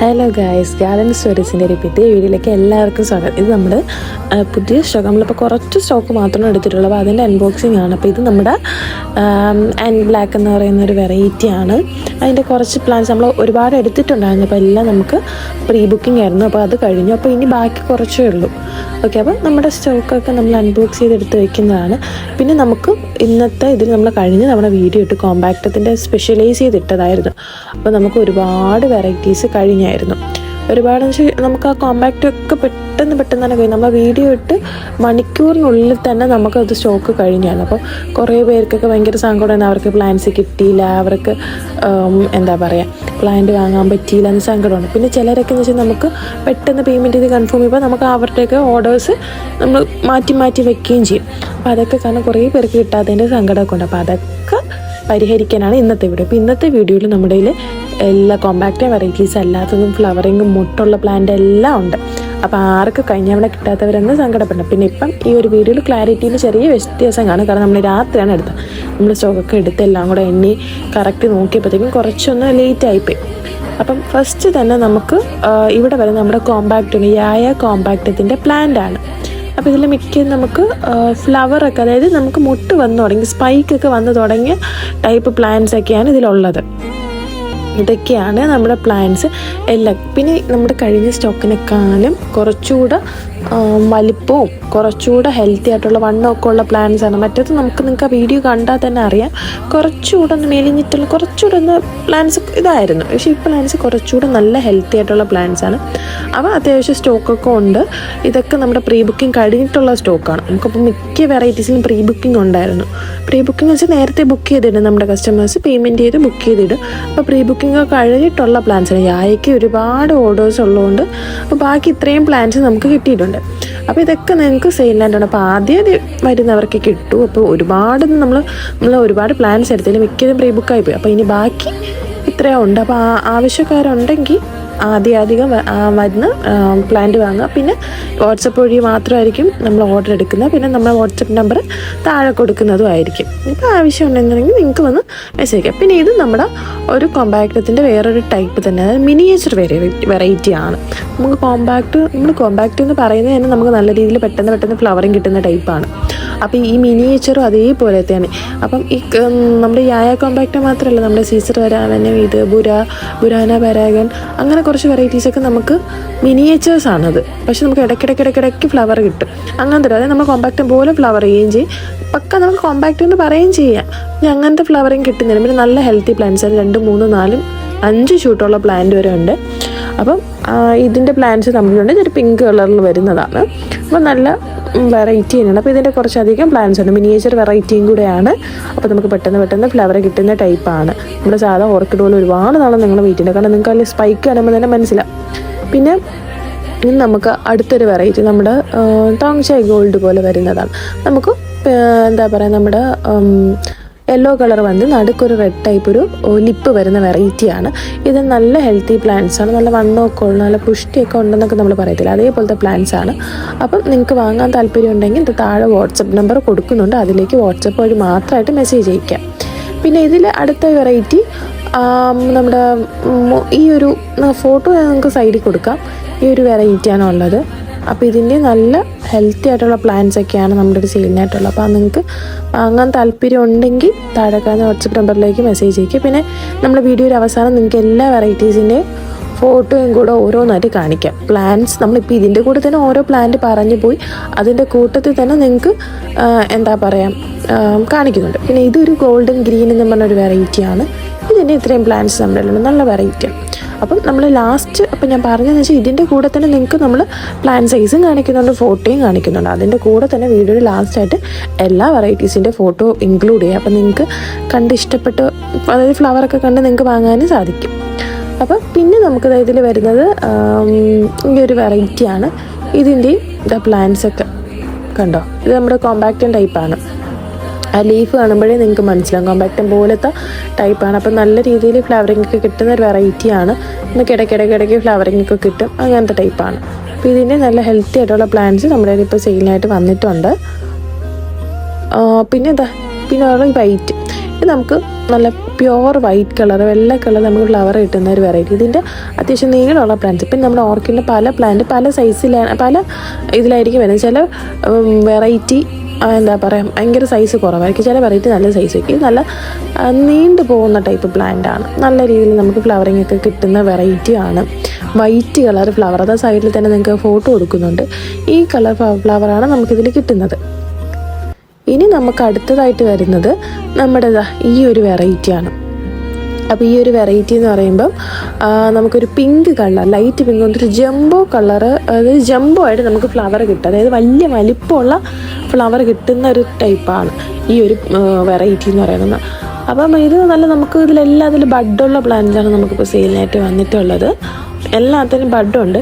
Hello guys garden സ്റ്റോറീസിന്റെ ഒരു പുതിയ വീഡിയോയിലേക്ക് എല്ലാവർക്കും സ്വാഗതം. ഇത് നമ്മുടെ പുതിയ സ്റ്റോക്ക് നമ്മളിപ്പോൾ കുറച്ച് സ്റ്റോക്ക് മാത്രമേ എടുത്തിട്ടുള്ളൂ. അപ്പോൾ അതിന്റെ അൺബോക്സിംഗ് ആണ്. അപ്പോൾ ഇത് നമ്മുടെ ആൻഡ് ബ്ലാക്ക് എന്ന് പറയുന്ന ഒരു വെറൈറ്റി ആണ്. അതിന്റെ കുറച്ച് പ്ലാൻസ് നമ്മൾ ഒരുപാട് എടുത്തിട്ടുണ്ടായിരുന്നു. അപ്പോൾ എല്ലാം നമുക്ക് പ്രീ ബുക്കിംഗ് ആയിരുന്നു. അപ്പോൾ അത് കഴിഞ്ഞു. അപ്പോൾ ഇനി ബാക്കി കുറച്ചേ ഉള്ളൂ. ഓക്കെ അപ്പോൾ നമ്മുടെ സ്റ്റോക്കൊക്കെ നമ്മൾ അൺബോക്സ് ചെയ്ത് എടുത്ത് വെക്കുന്നതാണ്. പിന്നെ നമുക്ക് ഇന്നത്തെ ഇതിൽ നമ്മൾ കഴിഞ്ഞ് നമ്മുടെ വീഡിയോ ഇട്ട് കോമ്പാക്റ്റത്തിന്റെ സ്പെഷ്യലൈസ് ചെയ്തിട്ടതായിരുന്നു. അപ്പോൾ നമുക്ക് ഒരുപാട് വെറൈറ്റീസ് കഴിഞ്ഞായിരുന്നു ഒരുപാട് നമുക്ക് ആ കോമ്പാക്റ്റ് ഒക്കെ പെട്ടെന്ന് പെട്ടെന്ന് തന്നെ കഴിഞ്ഞു നമ്മൾ വീഡിയോ ഇട്ട് മണിക്കൂറിനുള്ളിൽ തന്നെ നമുക്കത് സ്റ്റോക്ക് കഴിഞ്ഞാണ്. അപ്പോൾ കുറേ പേർക്കൊക്കെ ഭയങ്കര സങ്കടമായിരുന്നു അവർക്ക് പ്ലാൻസ് കിട്ടിയില്ല. അവർക്ക് എന്താ പറയുക പ്ലാന്റ് വാങ്ങാൻ പറ്റിയില്ല എന്ന് സങ്കടമാണ് പിന്നെ ചിലരൊക്കെ എന്ന് വെച്ചാൽ നമുക്ക് പെട്ടെന്ന് പേയ്മെന്റ് ചെയ്ത് കൺഫേം ചെയ്യുമ്പോൾ നമുക്ക് അവരുടെയൊക്കെ ഓർഡേഴ്സ് നമ്മൾ മാറ്റി മാറ്റി വെക്കുകയും ചെയ്യും. അപ്പോൾ അതൊക്കെ കാരണം കുറേ പേർക്ക് കിട്ടാത്തതിന്റെ സങ്കടമൊക്കെ ഉണ്ട്. അപ്പോൾ അതൊക്കെ പരിഹരിക്കാനാണ് ഇന്നത്തെ വീഡിയോ അപ്പോൾ ഇന്നത്തെ വീഡിയോയിൽ നമ്മുടെ എല്ലാ കോമ്പാക്റ്റ് വെറൈറ്റീസ് അല്ലാത്തതും ഫ്ലവറിങ്ങും മുട്ടുള്ള പ്ലാന്റ് എല്ലാം ഉണ്ട്. അപ്പോൾ ആർക്ക് കഴിഞ്ഞവണ കിട്ടാത്തവരെന്ന് സങ്കടപ്പെടണം പിന്നെ ഇപ്പം ഈ ഒരു വീഡിയോയിൽ ക്ലാരിറ്റിയിൽ ചെറിയ വ്യത്യാസം കാണും കാരണം നമ്മൾ രാത്രിയാണ് എടുത്തത്. നമ്മൾ സ്റ്റോക്കൊക്കെ എടുത്ത് എല്ലാം കൂടെ എണ്ണി കറക്റ്റ് നോക്കിയപ്പോഴത്തേക്കും കുറച്ചൊന്ന് ലേറ്റ് ആയിപ്പോയി. അപ്പം ഫസ്റ്റ് തന്നെ നമുക്ക് ഇവിടെ വരെ നമ്മുടെ കോമ്പാക്റ്റ് യായ കോമ്പാക്റ്റത്തിന്റെ പ്ലാന്റാണ് അപ്പോൾ ഇതിൽ മിക്ക നമുക്ക് ഫ്ലവറൊക്കെ അതായത് നമുക്ക് മുട്ട് വന്നു തുടങ്ങി സ്പൈക്കൊക്കെ വന്നു തുടങ്ങിയ ടൈപ്പ് പ്ലാന്റ്സ് ഒക്കെയാണ് ഇതിലുള്ളത്. ഇതൊക്കെയാണ് നമ്മുടെ പ്ലാൻസ് എല്ലാം പിന്നെ നമ്മുടെ കഴിഞ്ഞ സ്റ്റോക്കിനെക്കാളും കുറച്ചുകൂടെ വലിപ്പവും കുറച്ചുകൂടെ ഹെൽത്തി ആയിട്ടുള്ള വണ്ണമൊക്കെ ഉള്ള പ്ലാന്റ്സ് ആണ്. മറ്റേത് നമുക്ക് നിങ്ങൾക്ക് ആ വീഡിയോ കണ്ടാൽ തന്നെ അറിയാം. കുറച്ചുകൂടെ ഒന്ന് മെലിഞ്ഞിട്ടുള്ള കുറച്ചുകൂടെ ഒന്ന് പ്ലാന്റ്സ് ഇതായിരുന്നു. പക്ഷേ ഈ പ്ലാന്റ്സ് കുറച്ചുകൂടെ നല്ല ഹെൽത്തി ആയിട്ടുള്ള പ്ലാന്റ്സ് ആണ്. അവ അത്യാവശ്യം സ്റ്റോക്കൊക്കെ ഉണ്ട്. ഇതൊക്കെ നമ്മുടെ പ്രീ ബുക്കിംഗ് കഴിഞ്ഞിട്ടുള്ള സ്റ്റോക്കാണ് നമുക്കപ്പോൾ മിക്ക വെറൈറ്റീസിലും പ്രീ ബുക്കിംഗ് ഉണ്ടായിരുന്നു. പ്രീ ബുക്കിംഗ് വെച്ചാൽ നേരത്തെ ബുക്ക് ചെയ്തിടും നമ്മുടെ കസ്റ്റമേഴ്സ് പേയ്മെന്റ് ചെയ്ത് ബുക്ക് ചെയ്തിടും. അപ്പോൾ പ്രീ ബുക്കിംഗ് കഴിഞ്ഞിട്ടുള്ള പ്ലാൻസ് ആണ്. യായയ്ക്ക് ഒരുപാട് ഓർഡേഴ്സ് ഉള്ളതുകൊണ്ട്. അപ്പോൾ ബാക്കി ഇത്രയും പ്ലാൻസ് നമുക്ക് കിട്ടിയിട്ടുണ്ട്. അപ്പോൾ ഇതൊക്കെ നിങ്ങൾക്ക് സെയിലായിട്ടുണ്ട് അപ്പോൾ ആദ്യം വരുന്നവർക്ക് കിട്ടും. അപ്പോൾ ഒരുപാട് നമ്മൾ നമ്മൾ ഒരുപാട് പ്ലാൻസ് എടുത്തതിൽ മിക്കതും പ്രീ ബുക്കായി പോയി. അപ്പോൾ ഇനി ബാക്കി ഇത്രയും ഉണ്ട്. അപ്പോൾ ആവശ്യക്കാരുണ്ടെങ്കിൽ ആദ്യം മരുന്ന് പ്ലാന്റ് വാങ്ങുക. പിന്നെ വാട്സപ്പ് വഴി മാത്രമായിരിക്കും നമ്മൾ ഓർഡർ എടുക്കുന്നത്. പിന്നെ നമ്മൾ വാട്സപ്പ് നമ്പർ താഴെ കൊടുക്കുന്നതും ആയിരിക്കും. ഇപ്പോൾ ആവശ്യമുണ്ടെന്നുണ്ടെങ്കിൽ നിങ്ങൾക്ക് വന്ന് മെസ്സേജ് അയക്കാം. പിന്നെ ഇത് നമ്മുടെ ഒരു കോമ്പാക്റ്റത്തിന്റെ വേറൊരു ടൈപ്പ് തന്നെ. അതായത് മിനിയേച്ചർ വെറൈറ്റി ആണ്. നമുക്ക് കോമ്പാക്റ്റ് നമ്മൾ കോമ്പാക്റ്റ് എന്ന് പറയുന്നത് തന്നെ നമുക്ക് നല്ല രീതിയിൽ പെട്ടെന്ന് പെട്ടെന്ന് ഫ്ലവറിങ് കിട്ടുന്ന ടൈപ്പാണ് അപ്പോൾ ഈ മിനിയേച്ചറും അതേപോലെ തന്നെ. അപ്പം ഈ നമ്മുടെ യായ കോമ്പാക്റ്റ് മാത്രമല്ല നമ്മുടെ സീസർ വരാവനം ഇത് ബുര ബുരാന പരാഗൻ അങ്ങനെ കുറച്ച് വെറൈറ്റീസൊക്കെ നമുക്ക് മിനിയേച്ചേഴ്സ് ആണത്. പക്ഷെ നമുക്ക് ഇടയ്ക്കിടയ്ക്ക് ഇടയ്ക്കിടയ്ക്ക് ഫ്ലവർ കിട്ടും. അങ്ങനത്തെ തരും അതായത് നമ്മൾ കോമ്പാക്റ്റ് പോലെ ഫ്ലവർ ചെയ്യുകയും ചെയ്യും. പക്ക നമുക്ക് കോമ്പാക്റ്റ് എന്ന് പറയുകയും ചെയ്യാം. പിന്നെ അങ്ങനത്തെ ഫ്ലവറിങ് കിട്ടുന്നില്ല പിന്നെ നല്ല ഹെൽത്തി പ്ലാന്റ്സ് രണ്ട് മൂന്ന് നാലും അഞ്ച് ഷൂട്ടുള്ള പ്ലാന്റ് വരെ ഉണ്ട്. അപ്പം ഇതിന്റെ പ്ലാന്റ്സ് തമ്മിലുണ്ട്. ഇതൊരു പിങ്ക് കളറിൽ വരുന്നതാണ്. അപ്പോൾ നല്ല വെറൈറ്റി തന്നെയാണ്. അപ്പോൾ ഇതിന്റെ കുറച്ചധികം പ്ലാന്റ്സ് ഉണ്ട്. മിനിയേച്ചർ വെറൈറ്റിയും കൂടെയാണ്. അപ്പോൾ നമുക്ക് പെട്ടെന്ന് പെട്ടെന്ന് ഫ്ലവർ കിട്ടുന്ന ടൈപ്പാണ് നമ്മുടെ സാധാ ഓർക്കിഡ് പോലെ ഒരുപാട് നാളെ നിങ്ങൾ വീട്ടിന്റെ കാരണം നിങ്ങൾക്ക് അതിൽ സ്പൈക്ക് കാണുമ്പോൾ തന്നെ മനസ്സിലാവും പിന്നെ ഇനി നമുക്ക് അടുത്തൊരു വെറൈറ്റി നമ്മുടെ ടോങ് ഷൈ ഗോൾഡ് പോലെ വരുന്നതാണ്. നമുക്ക് എന്താ പറയുക നമ്മുടെ യെല്ലോ കളർ വന്ന് നടുക്കൊരു റെഡ് ടൈപ്പ് ഒരു ലിപ്പ് വരുന്ന വെറൈറ്റിയാണ് ഇത് നല്ല ഹെൽത്തി പ്ലാന്റ്സ് ആണ്. നല്ല വണ്ണമൊക്കെ ഉള്ള നല്ല പുഷ്ടിയൊക്കെ ഉണ്ടെന്നൊക്കെ നമ്മൾ പറയത്തില്ല. അതേപോലത്തെ പ്ലാന്റ്സ് ആണ്. അപ്പം നിങ്ങൾക്ക് വാങ്ങാൻ താല്പര്യം ഉണ്ടെങ്കിൽ ഇത് താഴെ വാട്സപ്പ് നമ്പർ കൊടുക്കുന്നുണ്ട്. അതിലേക്ക് വാട്സപ്പ് വഴി മാത്രമായിട്ട് മെസ്സേജ് അയക്കാം. പിന്നെ ഇതിൽ അടുത്ത വെറൈറ്റി നമ്മുടെ ഈ ഒരു ഫോട്ടോ നിങ്ങൾക്ക് സൈഡിൽ കൊടുക്കാം. ഈ ഒരു വെറൈറ്റിയാണ് ഉള്ളത് അപ്പോൾ ഇതിന്റെ നല്ല ഹെൽത്തി ആയിട്ടുള്ള പ്ലാന്റ്സ് ഒക്കെയാണ് നമ്മുടെ ഒരു ചെയ്യുന്നതായിട്ടുള്ളത് അപ്പോൾ നിങ്ങൾക്ക് വാങ്ങാൻ താല്പര്യം ഉണ്ടെങ്കിൽ താഴെ കാണുന്ന വാട്സപ്പ് നമ്പറിലേക്ക് മെസ്സേജ് അയക്കുക പിന്നെ നമ്മുടെ വീഡിയോയുടെ അവസാനം നിങ്ങൾക്ക് എല്ലാ വെറൈറ്റീസിന്റെയും ഫോട്ടോയും കൂടെ ഓരോന്നായിട്ട് കാണിക്കാം. പ്ലാന്റ്സ് നമ്മളിപ്പോൾ ഇതിന്റെ കൂടെ തന്നെ ഓരോ പ്ലാന്റ് പറഞ്ഞു പോയി. അതിന്റെ കൂട്ടത്തിൽ തന്നെ നിങ്ങൾക്ക് എന്താ പറയുക കാണിക്കുന്നുണ്ട്. പിന്നെ ഇതൊരു ഗോൾഡൻ ഗ്രീൻ എന്ന് പറഞ്ഞൊരു വെറൈറ്റിയാണ് ഇതിന്റെ ഇത്രയും പ്ലാന്റ്സ് നമ്മുടെ നല്ല വെറൈറ്റിയാണ് അപ്പം നമ്മൾ ലാസ്റ്റ് അപ്പം ഞാൻ പറഞ്ഞതെന്ന് വെച്ചാൽ ഇതിന്റെ കൂടെ തന്നെ നിങ്ങൾക്ക് നമ്മൾ പ്ലാൻ സൈസും കാണിക്കുന്നുണ്ട് ഫോട്ടോയും കാണിക്കുന്നുണ്ട്. അതിന്റെ കൂടെ തന്നെ വീഡിയോയുടെ ലാസ്റ്റായിട്ട് എല്ലാ വെറൈറ്റീസിന്റെ ഫോട്ടോ ഇൻക്ലൂഡ് ചെയ്യുക അപ്പം നിങ്ങൾക്ക് കണ്ട് ഇഷ്ടപ്പെട്ട് അതായത് ഫ്ലവറൊക്കെ കണ്ട് നിങ്ങൾക്ക് വാങ്ങാനും സാധിക്കും. അപ്പം പിന്നെ നമുക്ക് ഇതിൽ വരുന്നത് ഈ ഒരു വെറൈറ്റിയാണ് ഇതിന്റെയും പ്ലാൻസൊക്കെ കണ്ടോ? ഇത് നമ്മുടെ കോമ്പാക്റ്റൻ ടൈപ്പാണ് ആ ലീഫ് കാണുമ്പോഴേ നിങ്ങൾക്ക് മനസ്സിലാകും കോമ്പാക്റ്റം പോലത്തെ ടൈപ്പാണ് അപ്പം നല്ല രീതിയിൽ ഫ്ലവറിംഗ് ഒക്കെ കിട്ടുന്ന ഒരു വെറൈറ്റിയാണ് നമുക്ക് ഇടയ്ക്കിടയ്ക്ക് ഇടയ്ക്ക് ഫ്ലവറിംഗ് ഒക്കെ കിട്ടും. അങ്ങനത്തെ ടൈപ്പാണ് അപ്പോൾ ഇതിന്റെ നല്ല ഹെൽത്തി ആയിട്ടുള്ള പ്ലാന്റ്സ് നമ്മുടെ ഇപ്പോൾ സെയിലിനായിട്ട് വന്നിട്ടുണ്ട്. പിന്നെ എന്താ? പിന്നെ ഉള്ള വൈറ്റ് ഇത് നമുക്ക് നല്ല പ്യുവർ വൈറ്റ് കളർ വെള്ള കളർ നമുക്ക് ഫ്ലവർ കിട്ടുന്ന ഒരു വെറൈറ്റി ഇതിന്റെ അത്യാവശ്യം നീളമുള്ള പ്ലാന്റ്സ് പിന്നെ നമ്മുടെ ഓർക്കിഡിന്റെ പല പ്ലാന്റ് പല സൈസിലാണ് പല ഇതിലായിരിക്കും വരുന്നത്. ചില വെറൈറ്റി എന്താ പറയുക ഭയങ്കര സൈസ് കുറവായിരിക്കും. ചില വെറൈറ്റി നല്ല സൈസ് വയ്ക്കും നല്ല നീണ്ടു പോകുന്ന ടൈപ്പ് പ്ലാന്റ് ആണ്. നല്ല രീതിയിൽ നമുക്ക് ഫ്ലവറിങ് ഒക്കെ കിട്ടുന്ന വെറൈറ്റി ആണ്. വൈറ്റ് കളർ ഫ്ലവർ അതാ സൈഡിൽ തന്നെ നിങ്ങൾക്ക് ഫോട്ടോ കൊടുക്കുന്നുണ്ട്. ഈ കളർ ഫ്ലവറാണ് നമുക്കിതിൽ കിട്ടുന്നത്. ഇനി നമുക്ക് അടുത്തതായിട്ട് വരുന്നത് നമ്മുടെ ഈ ഒരു വെറൈറ്റിയാണ് അപ്പോൾ ഈ ഒരു വെറൈറ്റി എന്ന് പറയുമ്പം നമുക്കൊരു പിങ്ക് കളർ ലൈറ്റ് പിങ്ക് ഒരു ജംബോ കളർ അതായത് ജംബോ ആയിട്ട് നമുക്ക് ഫ്ലവർ കിട്ടും. അതായത് വലിയ വലിപ്പമുള്ള ഫ്ലവർ കിട്ടുന്ന ഒരു ടൈപ്പാണ് ഈ ഒരു വെറൈറ്റി എന്ന് പറയുന്നത്. അപ്പം ഇത് നല്ല നമുക്ക് ഇതിലെല്ലാം അതിൽ ബഡുള്ള പ്ലാന്റ്സാണ് നമുക്കിപ്പോൾ സെയിലിനായിട്ട് വന്നിട്ടുള്ളത്. എല്ലാത്തിനും ബഡുണ്ട്.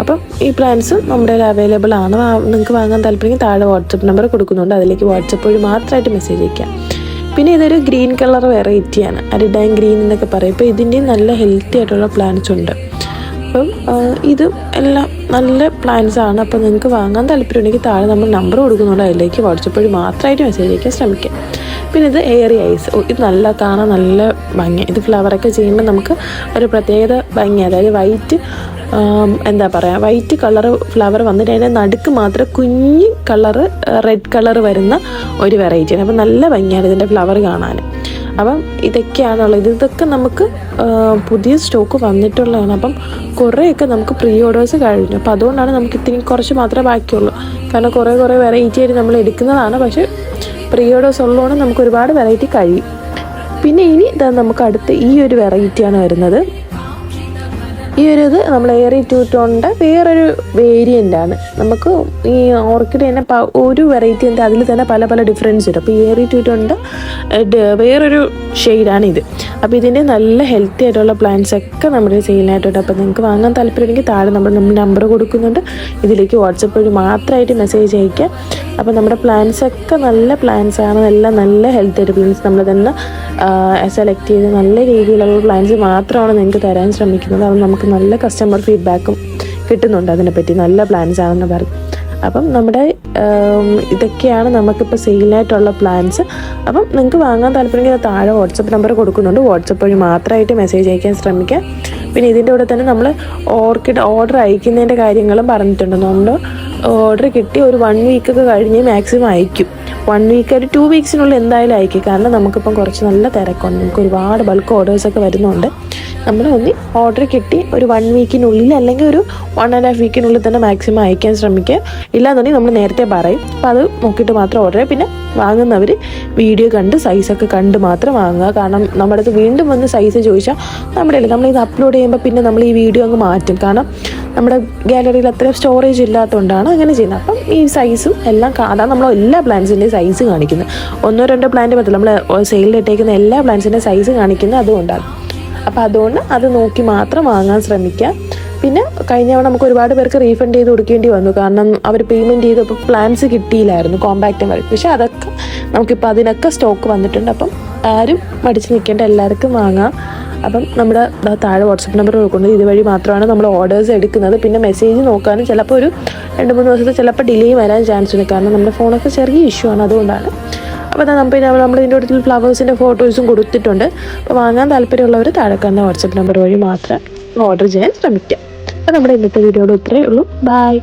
അപ്പം ഈ പ്ലാൻസും നമ്മുടെ കയ്യിൽ അവൈലബിൾ ആണ്. നിങ്ങൾക്ക് വാങ്ങാൻ താല്പര്യം താഴെ വാട്സപ്പ് നമ്പർ കൊടുക്കുന്നുണ്ട്. അതിലേക്ക് വാട്സപ്പ് വഴി മാത്രമായിട്ട് മെസ്സേജ് അയക്കാം പിന്നെ ഇതൊരു ഗ്രീൻ കളർ വെറൈറ്റിയാണ്. അരിഡാൻ ഗ്രീൻ എന്നൊക്കെ പറയും. ഇപ്പോൾ ഇതിന്റെ നല്ല ഹെൽത്തി ആയിട്ടുള്ള പ്ലാന്റ്സ് ഉണ്ട്. അപ്പം ഇത് എല്ലാം നല്ല പ്ലാന്റ്സ് ആണ്. അപ്പോൾ നിങ്ങൾക്ക് വാങ്ങാൻ താല്പര്യമുണ്ടെങ്കിൽ താഴെ നമ്മൾ നമ്പർ കൊടുക്കുന്നുണ്ട്. അതിലേക്ക് വാട്സപ്പ് വഴി മാത്രമായിട്ട് മെസ്സേജ് അയക്കാൻ ശ്രമിക്കാം. പിന്നെ ഇത് എയറി ഐസ്. ഇത് നല്ല കാണാൻ നല്ല ഭംഗി. ഇത് ഫ്ലവറൊക്കെ ചെയ്യുമ്പോൾ നമുക്ക് ഒരു പ്രത്യേകത ഭംഗി. അതായത് വൈറ്റ് എന്താ പറയുക വൈറ്റ് കളർ ഫ്ലവർ വന്നിട്ട് അതിന്റെ നടുക്ക് മാത്രം കുഞ്ഞ് കളർ റെഡ് കളർ വരുന്ന ഒരു വെറൈറ്റിയാണ് അപ്പം നല്ല ഭംഗിയാണ് ഇതിന്റെ ഫ്ലവർ കാണാൻ. അപ്പം ഇതൊക്കെയാണുള്ളത്. ഇതൊക്കെ നമുക്ക് പുതിയ സ്റ്റോക്ക് വന്നിട്ടുള്ളതാണ്. അപ്പം കുറേയൊക്കെ നമുക്ക് പ്രീ ഓർഡേഴ്സ് കഴിഞ്ഞു. അപ്പം അതുകൊണ്ടാണ് നമുക്ക് ഇത്രയും കുറച്ച് മാത്രമേ ബാക്കിയുള്ളൂ. കാരണം കുറേ കുറേ വെറൈറ്റി ആയിട്ട് നമ്മൾ എടുക്കുന്നതാണ്. പക്ഷേ പ്രീ ഓർഡേഴ്സ് ഉള്ളതുകൊണ്ട് നമുക്ക് ഒരുപാട് വെറൈറ്റി കഴിയും. പിന്നെ ഇനി ഇതാ നമുക്ക് അടുത്ത് ഈ ഒരു വെറൈറ്റിയാണ് വരുന്നത്. ഈ ഒരു ഇത് നമ്മൾ ഏറി ടൂറ്റോണിന്റെ വേറൊരു വേരിയന്റ് ആണ്. നമുക്ക് ഈ ഓർക്കിഡ് തന്നെ ഒരു വെറൈറ്റി ഉണ്ട്. അതിൽ തന്നെ പല പല ഡിഫറൻസ് ഉണ്ട് അപ്പോൾ ഏറി ടൂറ്റോണിന്റെ വേറൊരു ഇത്. അപ്പോൾ ഇതിന്റെ നല്ല ഹെൽത്തി ആയിട്ടുള്ള പ്ലാന്റ്സ് ഒക്കെ നമ്മുടെ സെയിലിനായിട്ടുണ്ട് അപ്പോൾ നിങ്ങൾക്ക് വാങ്ങാൻ താല്പര്യമുണ്ടെങ്കിൽ താഴെ നമ്മൾ നമ്മൾ നമ്പർ കൊടുക്കുന്നുണ്ട്. ഇതിലേക്ക് വാട്സപ്പ് വഴി മാത്രമായിട്ട് മെസ്സേജ് അയക്കുക അപ്പോൾ നമ്മുടെ പ്ലാന്റ്സ് ഒക്കെ നല്ല പ്ലാന്റ്സ് ആണ്. എല്ലാം നല്ല ഹെൽത്തി ആയിട്ട് പ്ലാന്റ്സ് നമ്മൾ തന്നെ സെലക്ട് ചെയ്ത് നല്ല രീതിയിലുള്ള പ്ലാന്റ്സ് മാത്രമാണ് നിങ്ങൾക്ക് തരാൻ ശ്രമിക്കുന്നത്. അത് നമുക്ക് നല്ല കസ്റ്റമർ ഫീഡ്ബാക്കും കിട്ടുന്നുണ്ട് അതിനെപ്പറ്റി. നല്ല പ്ലാൻസ് ആണെന്ന് പറഞ്ഞു അപ്പം നമ്മുടെ ഇതൊക്കെയാണ് നമുക്കിപ്പോൾ സെയിലായിട്ടുള്ള പ്ലാൻസ് അപ്പം നിങ്ങൾക്ക് വാങ്ങാൻ താല്പര്യമെങ്കിൽ താഴെ വാട്സപ്പ് നമ്പർ കൊടുക്കുന്നുണ്ട്. വാട്സപ്പ് വഴി മാത്രമായിട്ട് മെസ്സേജ് അയക്കാൻ ശ്രമിക്കുക പിന്നെ ഇതിന്റെ കൂടെ തന്നെ നമ്മൾ ഓർക്കിഡ് ഓർഡർ അയക്കുന്നതിന്റെ കാര്യങ്ങളും പറഞ്ഞിട്ടുണ്ട്. നമ്മൾ ഓർഡർ കിട്ടി ഒരു വൺ വീക്കൊക്കെ കഴിഞ്ഞ് മാക്സിമം അയക്കും. വൺ വീക്ക് ഒരു ടു വീക്സിനുള്ളിൽ എന്തായാലും അയക്കും. കാരണം നമുക്കിപ്പം കുറച്ച് നല്ല തിരക്കുണ്ട്. നമുക്ക് ഒരുപാട് ബൾക്ക് ഓർഡേഴ്സൊക്കെ വരുന്നുണ്ട്. നമ്മൾ ഒന്ന് ഓർഡർ കിട്ടി ഒരു വൺ വീക്കിനുള്ളിൽ അല്ലെങ്കിൽ ഒരു വൺ ആൻഡ് ഹാഫ് വീക്കിനുള്ളിൽ തന്നെ മാക്സിമം അയക്കാൻ ശ്രമിക്കുക. ഇല്ലാന്നുണ്ടെങ്കിൽ നമ്മൾ നേരത്തെ പറയും. അപ്പോൾ അത് നോക്കിയിട്ട് മാത്രം ഓർഡർ പിന്നെ വാങ്ങുന്നവർ വീഡിയോ കണ്ട് സൈസൊക്കെ കണ്ട് മാത്രം വാങ്ങുക. കാരണം നമ്മുടെ അടുത്ത് വീണ്ടും വന്ന് സൈസ് ചോദിച്ചാൽ നമ്മുടെ നമ്മൾ നമ്മളിത് അപ്ലോഡ് ചെയ്യുമ്പോൾ പിന്നെ നമ്മൾ ഈ വീഡിയോ അങ്ങ് മാറ്റും. കാരണം നമ്മുടെ ഗാലറിയിൽ അത്ര സ്റ്റോറേജ് ഇല്ലാത്തതുകൊണ്ടാണ് അങ്ങനെ ചെയ്യുന്നത്. അപ്പം ഈ സൈസും എല്ലാം അതാണ് നമ്മൾ എല്ലാ പ്ലാന്റ്സിന്റെയും സൈസ് കാണിക്കുന്നത്. ഒന്നോ രണ്ടോ പ്ലാന്റ് പറ്റില്ല നമ്മൾ സെയിലിൽ ഇട്ടേക്കുന്ന എല്ലാ പ്ലാന്റ്സിന്റെയും സൈസ് കാണിക്കുന്നത് അതുകൊണ്ടാണ്. അപ്പോൾ അതുകൊണ്ട് അത് നോക്കി മാത്രം വാങ്ങാൻ ശ്രമിക്കുക. പിന്നെ കഴിഞ്ഞ തവണ നമുക്ക് ഒരുപാട് പേർക്ക് റീഫണ്ട് ചെയ്ത് കൊടുക്കേണ്ടി വന്നു. കാരണം അവർ പേയ്മെന്റ് ചെയ്തപ്പോൾ പ്ലാൻസ് കിട്ടിയില്ലായിരുന്നു കോമ്പാക്റ്റും വഴി പക്ഷേ അതൊക്കെ നമുക്കിപ്പോൾ അതിനൊക്കെ സ്റ്റോക്ക് വന്നിട്ടുണ്ട്. അപ്പം ആരും മടിച്ച് നിൽക്കേണ്ട എല്ലാവർക്കും വാങ്ങാം. അപ്പം നമ്മുടെ താഴെ വാട്സപ്പ് നമ്പർ കൊടുക്കുന്നത് ഇതുവഴി മാത്രമാണ് നമ്മൾ ഓർഡേഴ്സ് എടുക്കുന്നത്. പിന്നെ മെസ്സേജ് നോക്കാനും ചിലപ്പോൾ ഒരു രണ്ട് മൂന്ന് ദിവസത്തെ ചിലപ്പോൾ ഡിലേ വരാൻ ചാൻസ് ഉണ്ട്. കാരണം നമ്മുടെ ഫോണൊക്കെ ചെറിയ ഇഷ്യൂ ആണ് അതുകൊണ്ടാണ്. അപ്പോൾ നമ്മൾ പിന്നെ നമ്മൾ ഇതിന്റെ അടുത്ത് ഫ്ലവേഴ്സിന്റെ ഫോട്ടോസും കൊടുത്തിട്ടുണ്ട്. അപ്പോൾ വാങ്ങാൻ താല്പര്യമുള്ളവർ താഴെ കാണുന്ന വാട്സപ്പ് നമ്പർ വഴി മാത്രം ഓർഡർ ചെയ്യാൻ ശ്രമിക്കാം. അപ്പോൾ നമ്മുടെ ഇന്നത്തെ വീഡിയോയുടെ ഇത്രയേ ഉള്ളൂ. ബൈ